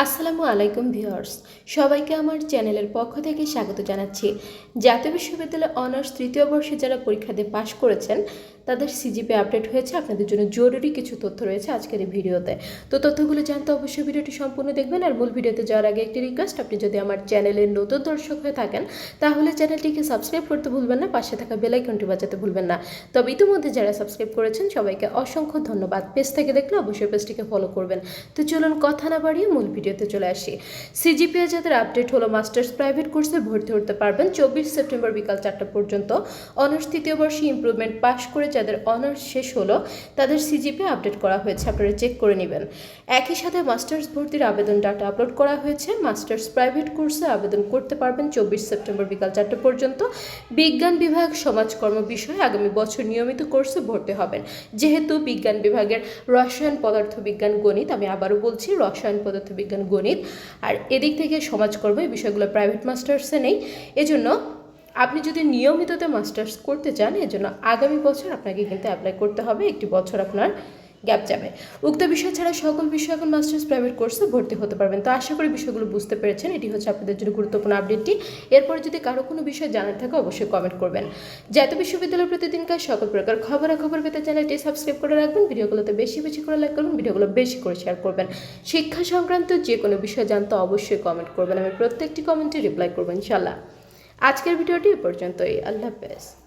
আসসালামু আলাইকুম ভিউয়ার্স, সবাইকে আমার চ্যানেলের পক্ষ থেকে স্বাগত জানাচ্ছি। জাতীয় বিশ্ববিদ্যালয় অনার্স তৃতীয় বর্ষে যারা পরীক্ষা দিয়ে পাশ করেছেন, তাদের সিজিপি আপডেট হয়েছে। আপনাদের জন্য জরুরি কিছু তথ্য রয়েছে আজকের এই ভিডিওতে। তো তথ্যগুলো জানতে অবশ্যই ভিডিওটি সম্পূর্ণ দেখবেন আর মূল ভিডিওতে যাওয়ার আগে একটি রিকোয়েস্ট আপনি যদি আমার চ্যানেলের নতুন দর্শক হয়ে থাকেন, তাহলে চ্যানেলটিকে সাবস্ক্রাইব করতে ভুলবেন না, পাশে থাকা বেলাইকনটি বাজাতে ভুলবেন না। তবে ইতিমধ্যে যারা সাবস্ক্রাইব করেছেন, সবাইকে অসংখ্য ধন্যবাদ। পেজ থেকে দেখলে অবশ্যই পেজটিকে ফলো করবেন। তো চলুন কথা না বাড়িয়ে মূল ভিডিওতে চলে আসি। সিজিপিএ যাদের আপডেট হলো মাস্টার্স প্রাইভেট কোর্সে ভর্তি হতে পারবেন চব্বিশ সেপ্টেম্বর বিকাল চারটা পর্যন্ত। অনার্স তৃতীয় বর্ষে ইমপ্রুভমেন্ট পাশ করে যাদের অনার্স শেষ হলো, তাদের সিজিপি আপডেট করা হয়েছে। আপনারা চেক করে নেবেন। একই সাথে মাস্টার্স ভর্তির আবেদন ডাটা আপলোড করা হয়েছে। মাস্টার্স প্রাইভেট কোর্সে আবেদন করতে পারবেন চব্বিশ সেপ্টেম্বর বিকাল চারটা পর্যন্ত। বিজ্ঞান বিভাগ সমাজকর্ম বিষয়ে আগামী বছর নিয়মিত কোর্সে ভর্তি হবেন। যেহেতু বিজ্ঞান বিভাগের রসায়ন পদার্থবিজ্ঞান গণিত, আমি আবারও বলছি রসায়ন পদার্থবিজ্ঞান গণিত আর এদিক থেকে সমাজকর্ম এই বিষয়গুলো প্রাইভেট মাস্টার্সে নেই। এজন্য আপনি যদি নিয়মিততে মাস্টার্স করতে চান, এজন্য আগামী বছর আপনাকে কিন্তু অ্যাপ্লাই করতে হবে। একটি বছর আপনার গ্যাপ যাবে। উক্ত বিষয় ছাড়া সকল বিষয় এখন মাস্টার্স প্রাইভেট কোর্সে ভর্তি হতে পারবেন। তো আশা করি বিষয়গুলো বুঝতে পেরেছেন। এটি হচ্ছে আপনাদের জন্য গুরুত্বপূর্ণ আপডেটটি এরপরে যদি কারও কোনো বিষয় জানার থাকে, অবশ্যই কমেন্ট করবেন। জাতীয় বিশ্ববিদ্যালয় প্রতিদিনকার সকল প্রকার খবরাখবর পেতে চ্যানেলটি সাবস্ক্রাইব করে রাখবেন। ভিডিওগুলোতে বেশি বেশি করে লাইক করবেন ভিডিওগুলো বেশি করে শেয়ার করবেন। শিক্ষা সংক্রান্ত যে কোনো বিষয় জানতে অবশ্যই কমেন্ট করবেন। আমি প্রত্যেকটি কমেন্টে রিপ্লাই করব ইনশাল্লাহ আজকের ভিডিওটি এ পর্যন্তই। আল্লাহ হাফেজ।